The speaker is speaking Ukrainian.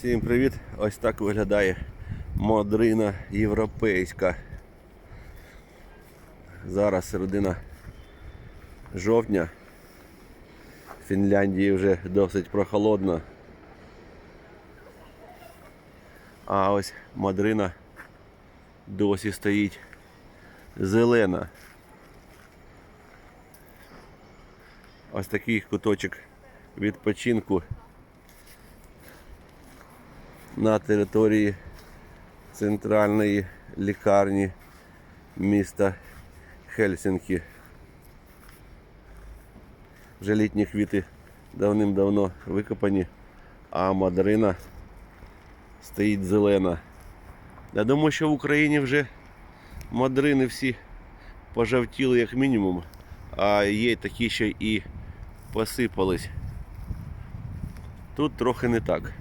Всім привіт! Ось так виглядає модрина європейська. Зараз середина жовтня. В Фінляндії вже досить прохолодно. А ось мадрина досі стоїть зелена. Ось такий куточок відпочинку на території центральної лікарні міста Хельсінкі. Вже літні квіти давним-давно викопані, а мадрина стоїть зелена. Я думаю, що в Україні вже мадрини всі пожовтіли як мінімум, а є такі, що і посипались. Тут трохи не так.